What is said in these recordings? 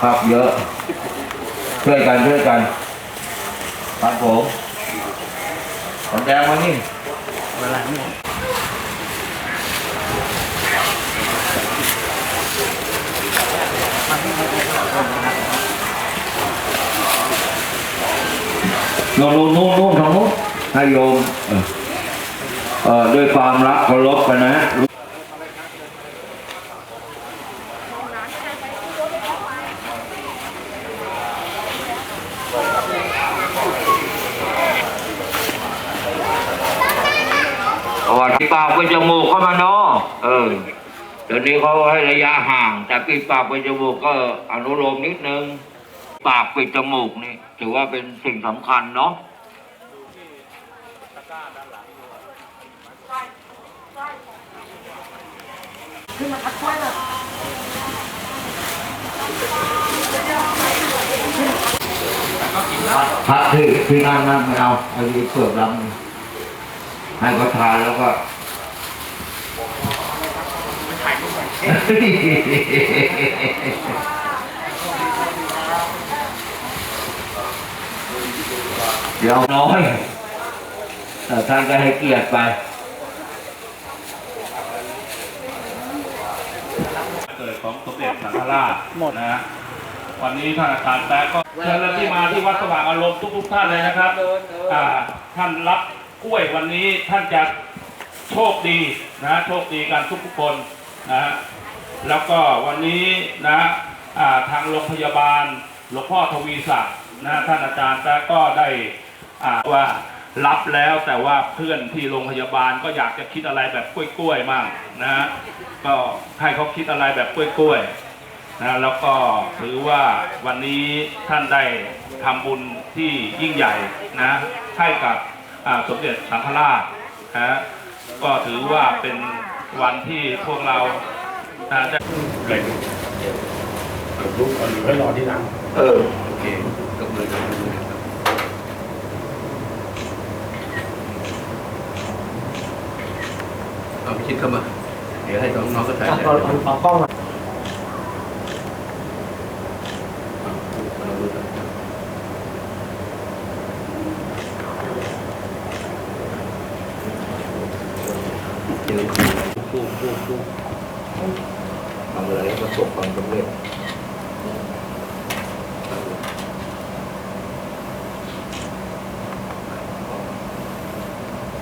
ครับเยอะช่วยกันช่วยกันครับผมผมแดงมานี่เวลาเนี่โน่นนู่นนู่นนู่นทางนู้นให้โยมเออด้วยความรักเคารพกันนะ สวัสดีปากเป็นจมูกเข้ามาเนาะเออเดี๋ยวนี้เขาให้ระยะห่าง แต่ปิดปากเป็นจมูกก็อนุโลมนิดนึง ปากปิดจมูกนี่ถือว่าเป็นสิ่งสำคัญเนาะพักที่ที่นั่งนั่งไม่เอาเอาดีเปลือกดำให้เขาทานแล้วก็ เดี๋ยวน้อยแต่ท่านก็ให้เกียรติไปเกิดของสมเด็จสังฆราชหมดนะฮะวันนี้ท่านอาจารย์แป๊ะก็เชิญที่มาที่วัดสว่างอารมณ์ทุกๆท่านเลยนะครับอ่าท่านรับกล้วยวันนี้ท่านจะโชคดีนะโชคดีกันทุกๆคน นะฮะแล้วก็วันนี้นะทางโรงพยาบาลหลวงพ่อทวีศักดิ์นะท่านอาจารย์แป๊ะก็ได้อ่าว่ารับแล้วแต่ว่าเพื่อนที่โรงพยาบาลก็อยากจะคิดอะไรแบบกล้วยๆมั่งนะฮะก็ให้เขาคิดอะไรแบบกล้วยๆนะแล้วก็ถือว่าวันนี้ท่านได้ทำบุญที่ยิ่งใหญ่นะให้กับสมเด็จสังฆราชนะก็ถือว่าเป็น วันที่พวกเราจะได้เลยลุกเอาหรือให้รอที่หลังเออโอเคกับมือกับมือเอาไปคิดเข้ามา เดี๋ยวให้น้องๆก็ถ่ายเอาเอาเอากล้องมา เดี๋ยวคู่คู่คู่ ทำอะไรประสบความสำเร็จ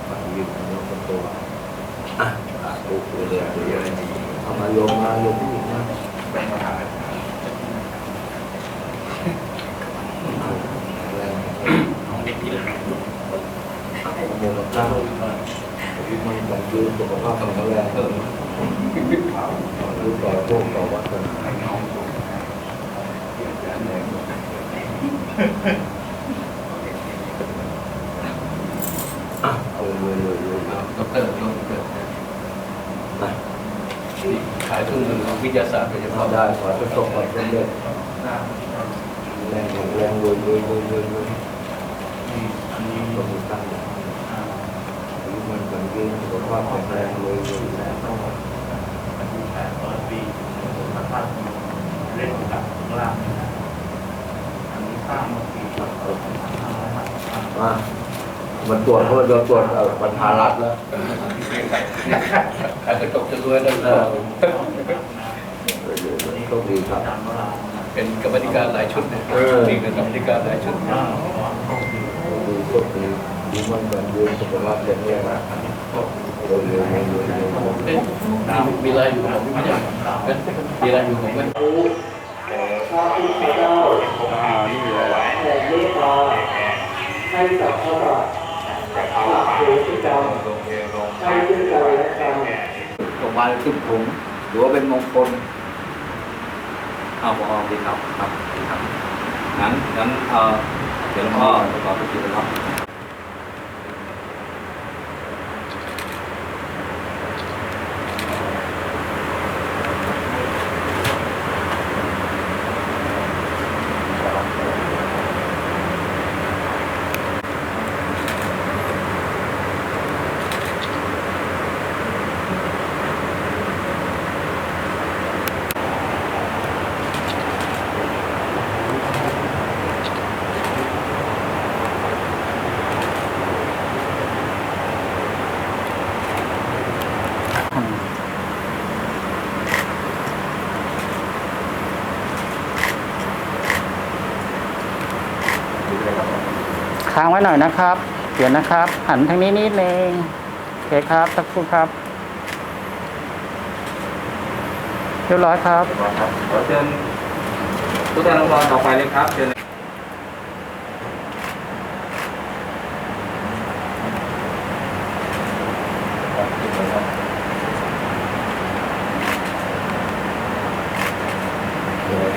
ฝั่งยืนยกตัว อะสาธุเรื่อยๆเรื่อยๆเอามา โยมมาโยมผู้หญิงมาแรงแรงโมงกับข้าวชีวิตมันแบบยืนสุขภาพแข็งแรงรู้ต่อพวกต่อวัดกันอะเอาเลยเลยเลยเอาดอกเตอร์ดอกเตอร์ขายทุนของวิทยาศาสตร์โดยเฉพาะได้ขอให้ประสบความสำเร็จแรงแข็งแรงรวยรวยรวยรวยรวยสมบูรณ์ตั้งอายุมันกันยืนสุขภาพแข็งแรงรวยรวยแรงเล่นกับข้างล่างอันนี้ข้ามมาปีมา มันตรวจเพราะเราตรวจเอ่อปัญหารัฐแล้วขายกระจกจะรวยแล้วเออโชคดีครับจำว่าเป็นกรรมธิการหลายชุดเนี่ยเออมีเป็นกรรมธิการหลายชุดอ้าวดูโชคดีดีมันกันยืนสุขภาพแข็งแรงนะรวยรวยรวยรวยรวยเอ๊ะมีอะไรอยู่ของไม่ใช่มีอะไรอยู่ของไม่พระพุทธเจ้าแต่เมตตาให้กับพระบาท ตกโพธิกรรมให้ด้วยกันและกันส่งมาสิบถุงหรือว่าเป็นมงคลเอาพอดีครับครับดีครับงั้นงั้นเออเดี๋ยวพ่อประกอบพิธีนะครับ ค้างไว้หน่อยนะครับ เดี๋ยวนะครับ หันทางนี้นิดนึงโอเคครับสักครู่ครับเรียบร้อยครับ ขอเชิญผู้แทนองค์กรต่อไปเลยครับเชิญเลย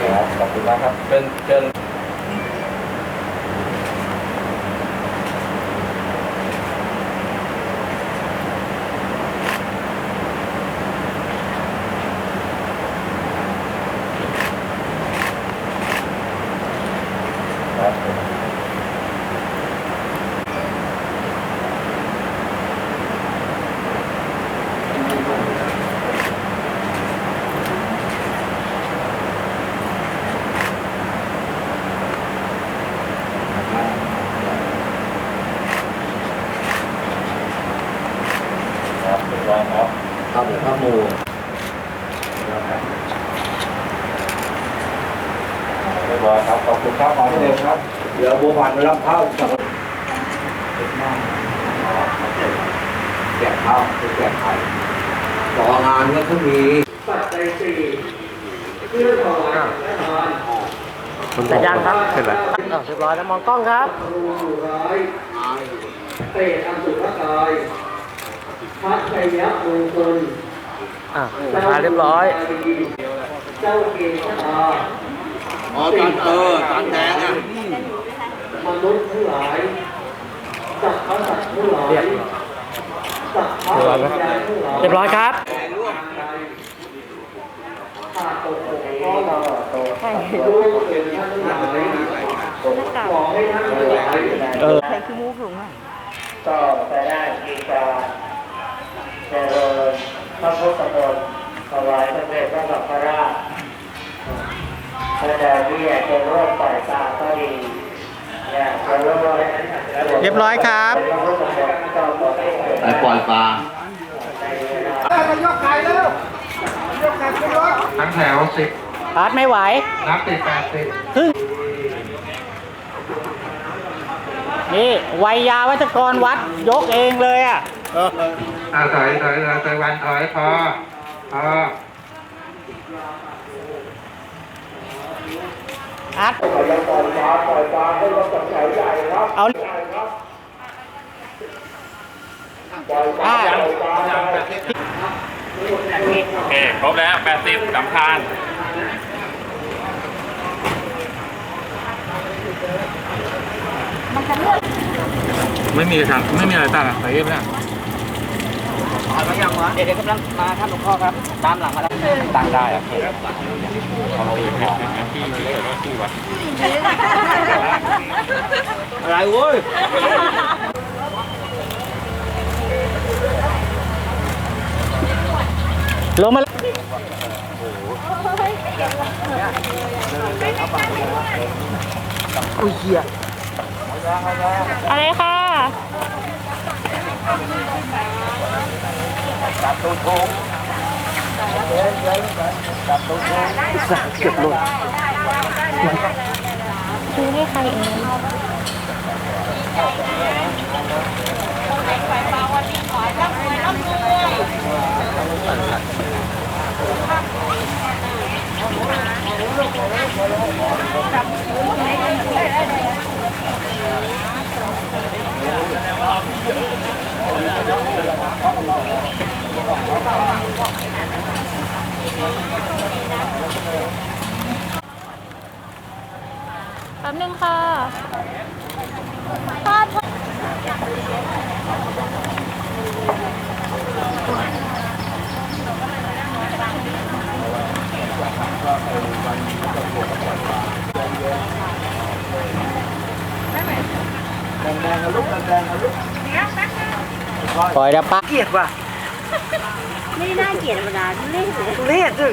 ครับขอบคุณมากครับเป็นเชิญ ครับเรียบร้อย ครับครับข้ามูเรียบร้อยครับขอบคุณครับหมอที่เดิมครับ เดี๋ยวบัวพันธ์ไปรับข้าวจากแจกข้าวแจกไข่ต่องานก็ต้องมีปัจจัยสี่เพื่อถวายและทานแต่ยังครับเสร็จแล้วเรียบร้อยแล้วมองกล้องครับครูอยู่ร้ายเตะอันสุภกาย พัชยะมงคลอะมาเรียบร้อย เจ้าเกศตาอ๋อตันเออตันแดงอะมนุษย์ทั้งหลายสัตว์สัตว์ทั้งหลายสัตว์ทั้งหลายทั้งหลายเรียบร้อยครับขาดตกบกพร่องด้วยเป็นท่านทั้งหลายขอให้ท่านทั้งหลายเออใครคือมูกหลงอะก็จะได้มีการ เจริญพระพุทธมนต์ถวายสมเด็จพระสังฆราชพระเดชที่อยากจะร่วมปล่อยตาก็ดีเนี่ยจะร่วมเรียบร้อยครับพระพุทธมนต์ก็ขอให้เกิดไปปล่อยปลาในเวลาทั้งแถวสิบอาร์ตไม่ไหว นับติดแปดสิบครึ่งนี่วัยยาวัจกรวัดยกเองเลยอะ อ่าถอยถอยถอยถอยวันถอยพอพออาร์ตปล่อยปล่อยปลาปล่อยปลาให้เราจับใหญ่ใหญ่ครับเอาใหญ่ครับปล่อยปลาอ่าปล่อยปลาได้โอเคครบแล้วแปดสิบสำคัญไม่มีทางไม่มีอะไรต่างอะไปเรีย บร้อยเดี๋ยวกำลังมาครับหลวงพ่อครับ ตามหลังมาแล้วตั้งได้อะอะไรเว้ยลงมาแล้วอุ้ยเหี้ยอะไรค่ะ เกือบหลุดซื้อให้ใครเอง แป๊บนึงค่ะป้า ปล่อยแล้วปะไม่น่าเกลียดธรรมดาเล่นเลย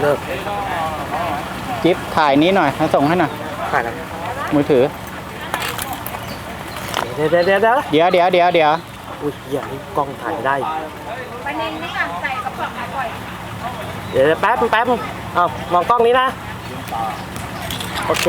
เลิกจิ๊บถ่ายนี้หน่อยมาส่งให้หน่อยถ่ายอะไรมือถือ เดี๋ยวเดี๋ยวเดี๋ยวเดี๋ยวเดี๋ยวเดี๋ยวเดี๋ยวเดี๋ยวอุ้ยเหี้ยนี่กล้องถ่ายไม่ได้ประเด็นนี้อะใส่กระป๋องมาปล่อยเดี๋ยวแป๊บนึงแป๊บนึงเอามองกล้องนี้นะ โอเค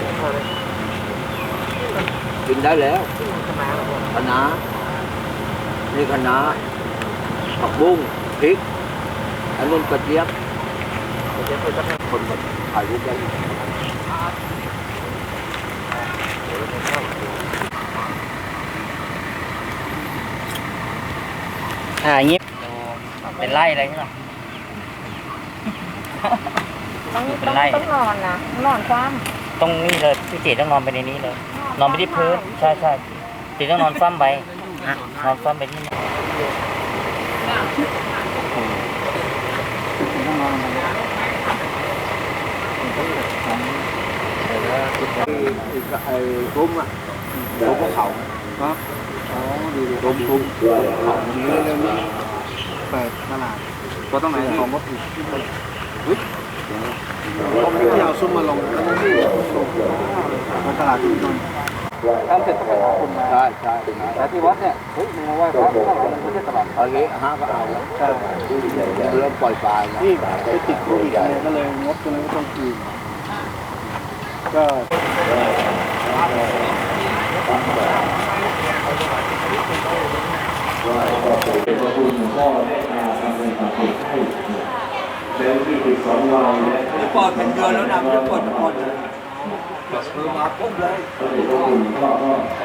ได้แล้วคณะนี่คณะผักบุ้งพริก อันนู้นกระเจี๊ยบคนมาถ่ายรูปได้อ่าอย่างงี้เป็นไล่อะไรใช่ไหม ต้องเป็ต้นองไร่ต้องนอนนะนอนคว่ ตรงนี้เลยพี่เจต้องนอนไปในนี้เลย นอนไปที่พื้นใช่ใช่เจต้องนอนคว่ำไปนอนคว่ำไปที่นี่ไอ้กุ้มอะกุ้มก็เขาครับอ๋อดีดีกุ้มกุ้มเขาดีเลยเลยเปิดตลาดก็ต้องไหนของก็ผิด ผมไม่เอาซุ้มมาลงแล้วก็ที่ลงตลาดที่นนท์ทำเสร็จก็ไปหาคนมาใช่ใช่แต่ที่วัดเนี่ยเฮ้ยมึงมาไหว้พระไม่ใช่ตลาดเอางี้ห้าก็เอาใช่เริ่มปล่อยปลาที่ไปติดโควิดก็เลยงดก็เลยต้องคืนก็ก็เปอดเป็น เดือนแล้วนะไม่ได้ปอดปอดเลยคือมาปุ๊บเลย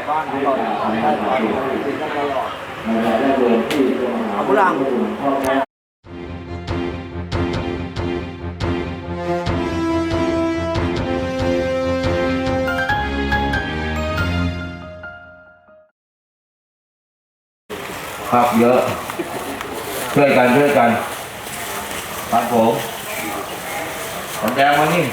บ้านเราได้ปอดติดตลอดเอาพลังครับเยอะช่วยกันช่วยกัน ครับผมผมแดงมานี่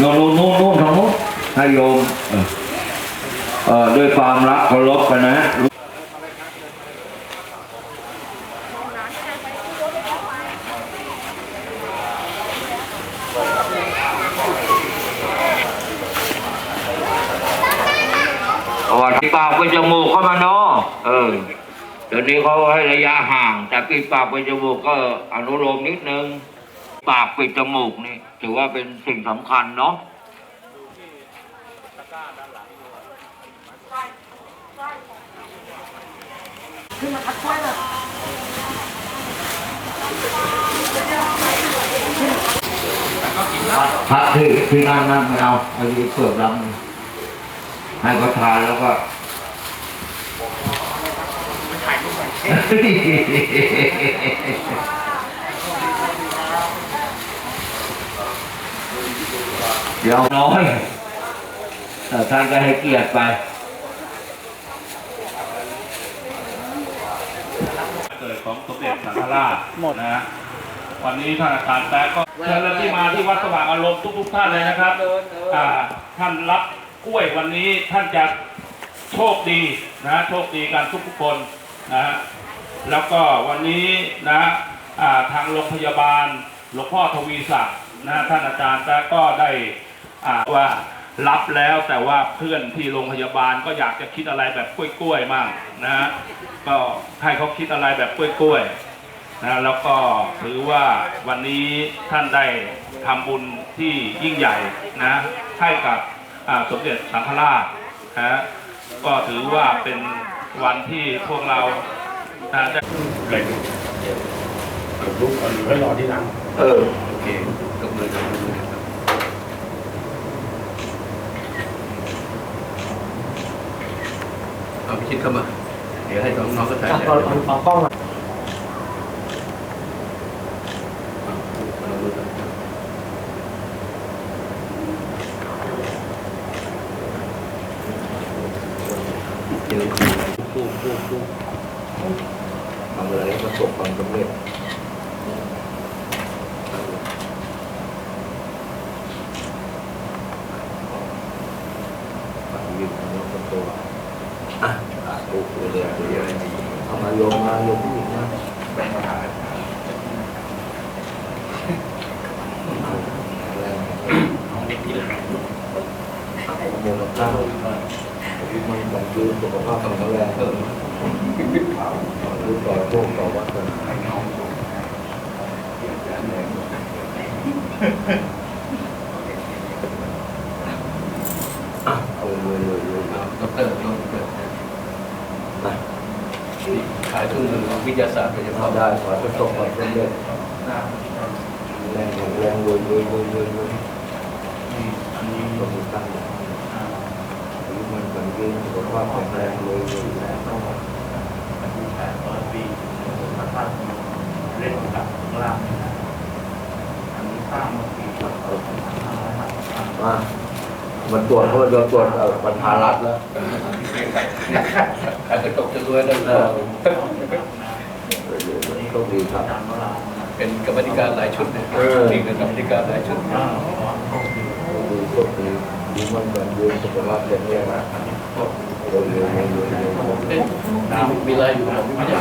โน่นโน่นโน่นทางโน้นให้โยมเออเออด้วยความรักเคารพกันนะ สวัสดีปากเป็นจมูกเข้ามาเนาะเออ เดี๋ยวนี้เขาให้ระยะห่าง แต่ปิดปากเป็นจมูกก็อนุโลมนิดนึง ปากปิดจมูกนี่ถือว่าเป็นสิ่งสำคัญเนาะพระที่ที่นั่งนั่งไม่เอาเอาดีเปลือกดำให้เขาทานแล้วก็ เดี๋ยวน้อยแต่ท่านก็ให้เกียรติไปเกิดของสมเด็จสังฆราชหมดนะฮะวันนี้ท่านอาจารย์แป๊ะก็เชิญที่มาที่วัดสว่างอารมณ์ทุกๆท่านเลยนะครับอ่าท่านรับกล้วยวันนี้ท่านจะโชคดีนะโชคดีกันทุกๆคนนะฮะ แล้วก็วันนี้นะาทางโรงพยาบาลหลวงพ่อทวีศักดิ์นะท่านอาจารย์แป๊ะก็ได้อ่าว่ารับแล้วแต่ว่าเพื่อนที่โรงพยาบาลก็อยากจะคิดอะไรแบบกล้วยๆมั่งนะฮะก็ให้เขาคิดอะไรแบบกล้วยๆนะแล้วก็ถือว่าวันนี้ท่านได้ทำบุญที่ยิ่งใหญ่นะให้กับสมเด็จสังฆราชนะก็ถือว่าเป็นวันที่พวกเรา ta đã lệnh được lúc còn nữa lò đi làm ừ. Ok. Cộng người cộng người để hai con nó có thể con con con à Thank. ทำอะไรให้ประสบความสำเร็จปฏิบัติของเราตัวอะอะถูกเลยเลยเลยเอามาโยมมาโยมผู้หญิงนะแบ่งมาหาแรงของเด็กที่เลยโมลค่าชีวิตมันบันยืนสุขภาพแข็งแรงเพิ่ม รู้ต่อโชคต่อวัดกันอะเอาเลยเลยเลยดรดรนะขายเครื่องมือวิทยาศาสตร์โดยเฉทำพาะได้ขอให้ประสบความสำเร็จแรงแข็งแรงรวยรวยรวยรวยรวยสมตั้งอายุมันบันยืนสุขภาพแข็งแรงรวยรวยร วยเล่นกับล่างอันนี้ข้ามมาปีมามันตรวจเพราะเราตรวจเอ่อปัญหารัฐแล้วอาจจะตกจะรวยแล้วก็โชคดีครับเป็นกรรมธิการหลายชุดเนี่ยเออมีเป็นกรรมธิการหลายชุดโชคดีโชคดีดีมันบันยืนสุขภาพแข็งแรงนะรวย รวยรวยรวยรวยเอ๊ะมีอะไรอยู่ของพี่ไม่ใช่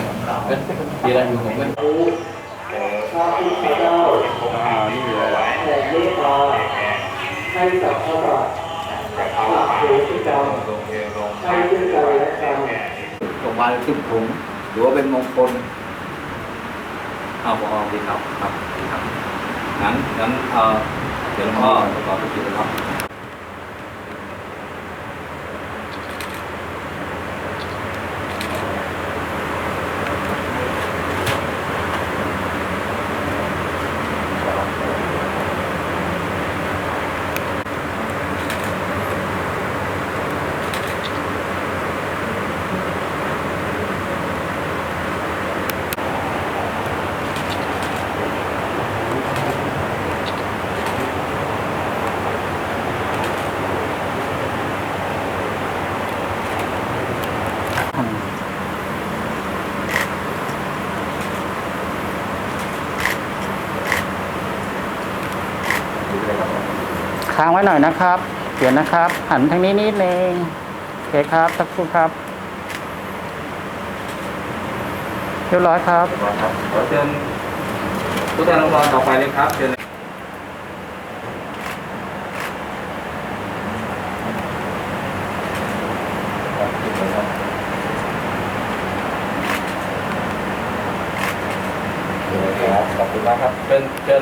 มีอะไรอยู่ของไหมพระพุทธเจ้าแต่เรียกร้อให้สับพพะราหลักเหตุกรรมให้ซึ่งกันและกันส่งมาสิบถุงหรือว่าเป็นมงคลเอาพอดีครับครับดีครับงั้นงั้นเอ่อเดี๋ยวพ่อประกอบพิธีนะครับ ค้างไว้หน่อยนะครับ เดี๋ยวนะครับ หันทางนี้นิดนึงโอเคครับสักครู่ครับเรียบร้อยครับขอเชิญผู้แทนองค์กรต่อไปเลยครับเชิญขอบคุณมากครับเป็นเป็น